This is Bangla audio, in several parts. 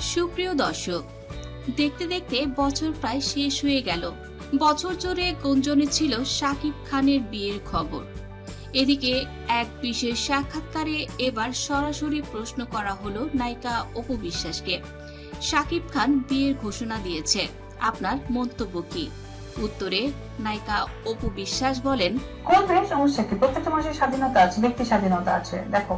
সুপ্রিয় দর্শক, দেখতে দেখতে বছর প্রায় শেষ হয়ে গেল। বছর জুড়ে গুঞ্জনে ছিল শাকিব খানের বিয়ের খবর। এদিকে এক বিশেষ সাক্ষাৎকারে এবার সরাসরি প্রশ্ন করা হলো নায়িকা অপু বিশ্বাসকে। শাকিব খান বিয়ের ঘোষণা দিয়েছে। আপনার মন্তব্য কি? উত্তরে নায়িকা অপু বিশ্বাস বলেন সমস্যা কি? প্রত্যেকটা মানুষের স্বাধীনতা আছে ব্যক্তি স্বাধীনতা আছে। দেখো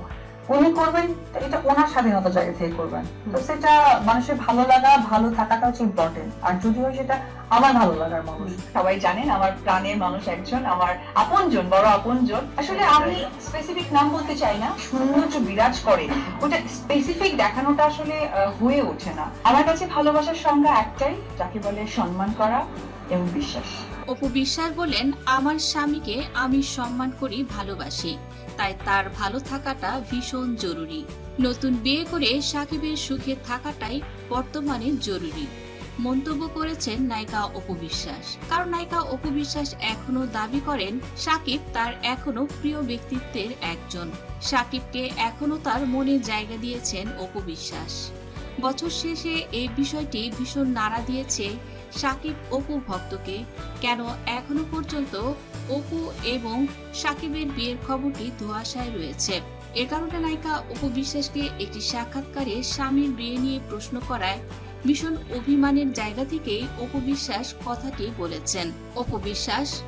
উনি করবেন এটা ওনার স্বাধীনতা জায়গা থেকে করবেন। তো সেটা মানুষের ভালো লাগা ভালো থাকাটা হচ্ছে ইম্পর্টেন্ট আর যদিও সেটা আমার ভালো লাগার মানুষ। সবাই জানেন আমার প্রাণের মানুষ একজন আমার আপনজন বড় আপনজন। আসলে আমি স্পেসিফিক নাম বলতে চাই না সৌন্দর্য বিরাজ করে। ওটা স্পেসিফিক দেখানোটা আসলে হয়ে ওঠে না। আমার কাছে ভালোবাসার সংজ্ঞা একটাই যাকে বলে সম্মান করা এবং বিশ্বাস। অপু বিশ্বাস বলেন আমার স্বামীকে আমি সম্মান করি, ভালোবাসি। তাই তার ভালো থাকাটা ভীষণ জরুরি। নতুন বিয়ে করে সাকিবের সুখে থাকাটাই বর্তমানে জরুরি। মন্তব্য করেছেন নায়িকা অপু বিশ্বাস। কারণ নায়িকা অপু বিশ্বাস এখনও দাবি করেন, সাকিব তার এখনও প্রিয় ব্যক্তিত্বের একজন। সাকিবকে এখনও তার মনে জায়গা দিয়েছেন অপু বিশ্বাস। বছর শেষে এই বিষয়টি ভীষণ নাড়া দিয়েছে সাকিব অপু ভক্তকে কেন এখনও পর্যন্ত অপু এবং সাকিবের বিয়ের খবরটি ধোঁয়াশায় রয়েছে। এ কারণে নায়িকা অপু বিশ্বাসকে একটি সাক্ষাৎকারে স্বামীর বিয়ে নিয়ে প্রশ্ন করায় ভীষণ অভিমানের জায়গা থেকেই অপু বিশ্বাস কথাটি বলেছেন। অপু বিশ্বাস,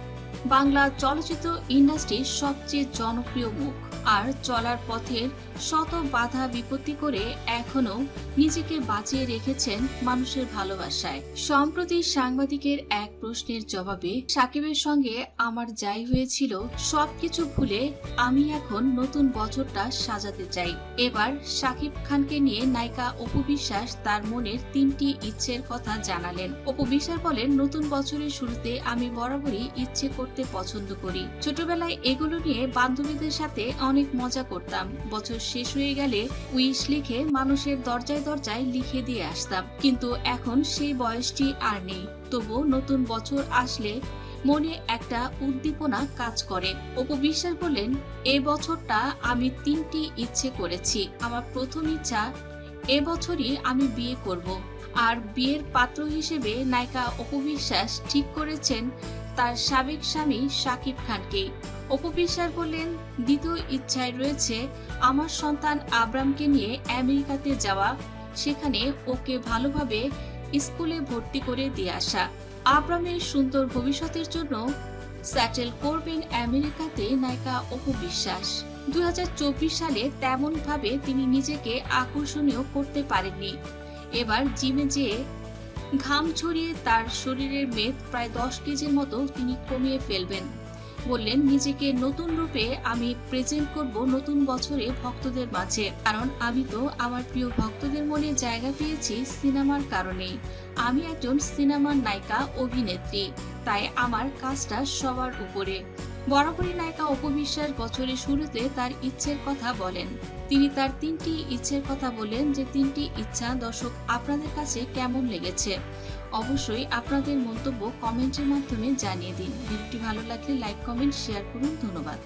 বাংলা চলচ্চিত্র ইন্ডাস্ট্রির সবচেয়ে জনপ্রিয় মুখ। আর চলার পথের শত বাধা বিপত্তি করে এখনও নিজেকে বাঁচিয়ে রেখেছেন মানুষের ভালোবাসায়। সম্প্রতি সাংবাদিকের এক প্রশ্নের জবাবে সাকিবের সঙ্গে আমার যাই হয়েছিল, সবকিছু ভুলে আমি এখন নতুন বছরটা সাজাতে চাই। এবার সাকিব খানকে নিয়ে নায়িকা অপু বিশ্বাস তার মনের তিনটি ইচ্ছের কথা জানালেন। অপু বিশ্বাস বলেন, নতুন বছরের শুরুতে আমি বরাবরই ইচ্ছে করতে পছন্দ করি। ছোটবেলায় এগুলো নিয়ে বান্ধবীদের সাথে অনেক মজা করতাম। বছর শেষ হয়ে গেলে উইশ লিখে মানুষের দরজায় দরজায় লিখে দিয়ে আসতাম। কিন্তু এখন সেই বয়সটি আর নেই। তবু নতুন বছর আসলে মনে একটা উদ্দীপনা কাজ করে। অপু বিশ্বাস বললেন এ বছরটা আমি তিনটি ইচ্ছে করেছি। আমার প্রথম ইচ্ছা এবছরই আমি বিয়ে করব। আর বিয়ের পাত্র হিসেবে নায়িকা অপু বিশ্বাস ঠিক করেছেন তার সাবেক স্বামী সাকিব খানকে। বিশ্বাস বললেন, দ্বিতীয় ইচ্ছায় রয়েছে আমার সন্তান আব্রামকে নিয়ে আমেরিকাতে যাওয়া। সেখানে ওকে ভালোভাবে স্কুলে ভর্তি করে দিয়ে আসা। আব্রামের সুন্দর ভবিষ্যতের জন্য স্যাটেল করবেন আমেরিকাতে নায়িকা অপু বিশ্বাস। দুই হাজার চব্বিশ সালে তেমন ভাবে তিনি নিজেকে আকর্ষণীয় করতে পারেননি। এবার জিমে যেয়ে ঘাম ছড়িয়ে তার শরীরের মেদ প্রায় দশ কেজির মতো তিনি কমিয়ে ফেলবেন। বললেন, নিজেকে নতুন রূপে আমি প্রেজেন্ট করব নতুন বছরে ভক্তদের মাঝে। কারণ আমি তো আমার প্রিয় ভক্তদের মনে জায়গা পেয়েছি সিনেমার কারণেই আমি একজন সিনেমার নায়িকা, অভিনেত্রী। তাই আমার কাজটা সবার উপরে। বরাবরই নায়িকা অপবিশ্বাস বছরের শুরুতে তার ইচ্ছের কথা বলেন। তিনি তার তিনটি ইচ্ছের কথা বলেন যে তিনটি ইচ্ছা দর্শক আপনাদের কাছে কেমন লেগেছে। অবশ্যই আপনাদের মন্তব্য কমেন্টের মাধ্যমে জানিয়ে দিন। ভিডিওটি ভালো লাগলে লাইক, কমেন্ট, শেয়ার করুন। ধন্যবাদ।